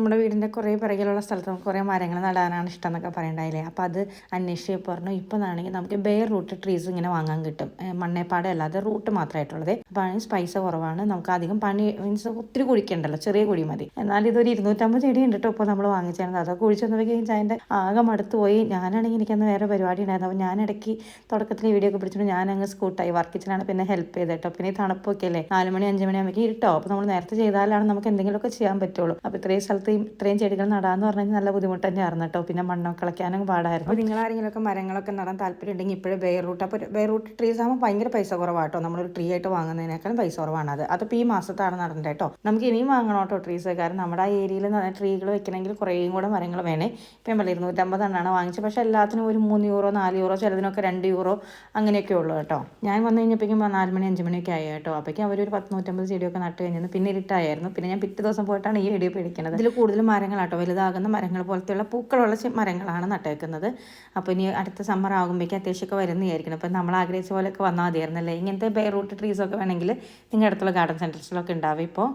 നമ്മുടെ വീടിന്റെ കുറേ പിറകിലുള്ള സ്ഥലത്ത് നമുക്ക് കുറേ മരങ്ങൾ നടാനാണ് ഇഷ്ടം എന്നൊക്കെ പറയണ്ടായില്ലേ? അപ്പോൾ അത് അന്വേഷിച്ച് പറഞ്ഞു ഇപ്പോൾ ആണെങ്കിൽ നമുക്ക് ബെയർ റൂട്ട് ട്രീസ് ഇങ്ങനെ വാങ്ങാൻ കിട്ടും. മണ്ണേപ്പാട് അല്ലാതെ റൂട്ട് മാത്രമായിട്ടുള്ളത്. അപ്പോൾ അതിന് പൈസ കുറവാണ്. നമുക്ക് അധികം പണി മീൻസ് ഒത്തിരി കുഴിക്കണ്ടല്ലോ ചെറിയ കുഴി മതി. എന്നാൽ ഇതൊരു ഇരുന്നൂറ്റമ്പത് ചെടി ഉണ്ട് ഇപ്പോൾ നമ്മൾ വാങ്ങിച്ചാണ് അതൊക്കെ കുഴിച്ച് വന്നപ്പോഴേക്കും അതിന്റെ ആകെ മടുത്ത് പോയി. ഞാനാണെങ്കിൽ എനിക്കന്ന് വേറെ പരിപാടി ഉണ്ടായിരുന്നു. അപ്പോൾ ഞാൻ ഇടയ്ക്ക് തുടക്കത്തിൽ വീഡിയോ ഒക്കെ പിടിച്ചിട്ട് ഞാൻ അങ്ങ് സ്കൂട്ടായി. വർക്ക് കിച്ചനാണ് പിന്നെ ഹെൽപ്പ് ചെയ്ത് കേട്ടോ. പിന്നെ ഈ തണുപ്പൊക്കെ അല്ലേ? നാല് മണി അഞ്ച് മണി ആകുമ്പോൾ ഇരുട്ടോ അപ്പോൾ നമ്മൾ നേരത്തെ ചെയ്താലാണ് നമുക്ക് എന്തെങ്കിലുമൊക്കെ ചെയ്യാൻ പറ്റുള്ളൂ. അപ്പോൾ ഇത്രയും സ്ഥലത്ത് ഈ ഇത്രയും ചെടികൾ നടാന്ന് പറഞ്ഞു കഴിഞ്ഞാൽ നല്ല ബുദ്ധിമുട്ട് തന്നെയായിരുന്നു കേട്ടോ. പിന്നെ മണ്ണൊക്കെ കളയ്ക്കാനും പാടായിരുന്നു. നിങ്ങൾ നിങ്ങൾ ആരെങ്കിലുമൊക്കെ മരങ്ങളൊക്കെ നടാൻ താല്പര്യം ഉണ്ടെങ്കിൽ ഇപ്പോഴും ബെയർ റൂട്ട് അപ്പോൾ ബെയർ റൂട്ട് ട്രീസ് ആകുമ്പോൾ ഭയങ്കര പൈസ കുറവാട്ടോ നമ്മളൊരു ട്രീ ആയിട്ട് വാങ്ങുന്നതിനേക്കാളും പൈസ കുറവാണ് അത്. അതിപ്പോൾ ഈ മാസത്താണ് നടന്നത് കേട്ടോ. നമുക്ക് ഇനിയും വാങ്ങണം കേട്ടോ ട്രീസ് കാരണം നമ്മുടെ ആ ഏരിയയിൽ ട്രീകൾ വെക്കണമെങ്കിൽ കുറേയും കൂടെ മരങ്ങൾ വേണേ. ഇപ്പം നമ്മൾ ഇരുന്നൂറ്റമ്പത് എണ്ണമാണ് വാങ്ങിച്ചത്. പക്ഷേ എല്ലാത്തിനും ഒരു മൂന്ന് യൂറോ നാല് യൂറോ ചിലതിനൊക്കെ രണ്ട് യൂറോ അങ്ങനെയൊക്കെ ഉള്ളൂ കേട്ടോ. ഞാൻ വന്നു കഴിഞ്ഞപ്പോഴേക്കും നാല് മണി അഞ്ച് മണിയൊക്കെ ആയി കേട്ടോ. അപ്പോഴേക്കും അവർ ഒരു പത്ത് നൂറ്റമ്പത് ചെടിയൊക്കെ നട്ട് കഴിഞ്ഞു പിന്നെ ഇരുട്ടായിരുന്നു. പിന്നെ ഞാൻ പിറ്റേ ദിവസം പോയിട്ടാണ് ഈ വീഡിയോ പിടിക്കുന്നത് ഇതിൽ കൂടുതൽ മരങ്ങളാട്ടോ. വലുതാകുന്ന മരങ്ങൾ പോലത്തെയുള്ള പൂക്കളുള്ള മരങ്ങളാണ് നട്ടേക്കുന്നത്. അപ്പോൾ ഇനി അടുത്ത സമ്മർ ആകുമ്പോഴേക്കും അത്യാവശ്യമൊക്കെ വരുന്നതായിരിക്കണം. അപ്പം നമ്മൾ ആഗ്രഹിച്ച പോലെയൊക്കെ വന്നാൽ മതിയായിരുന്നല്ലേ? ഇങ്ങനത്തെ ബേ റൂട്ട് ട്രീസൊക്കെ വേണമെങ്കിൽ നിങ്ങളുടെ അടുത്തുള്ള ഗാർഡൻ സെന്റേഴ്സിലൊക്കെ ഉണ്ടാവും ഇപ്പോൾ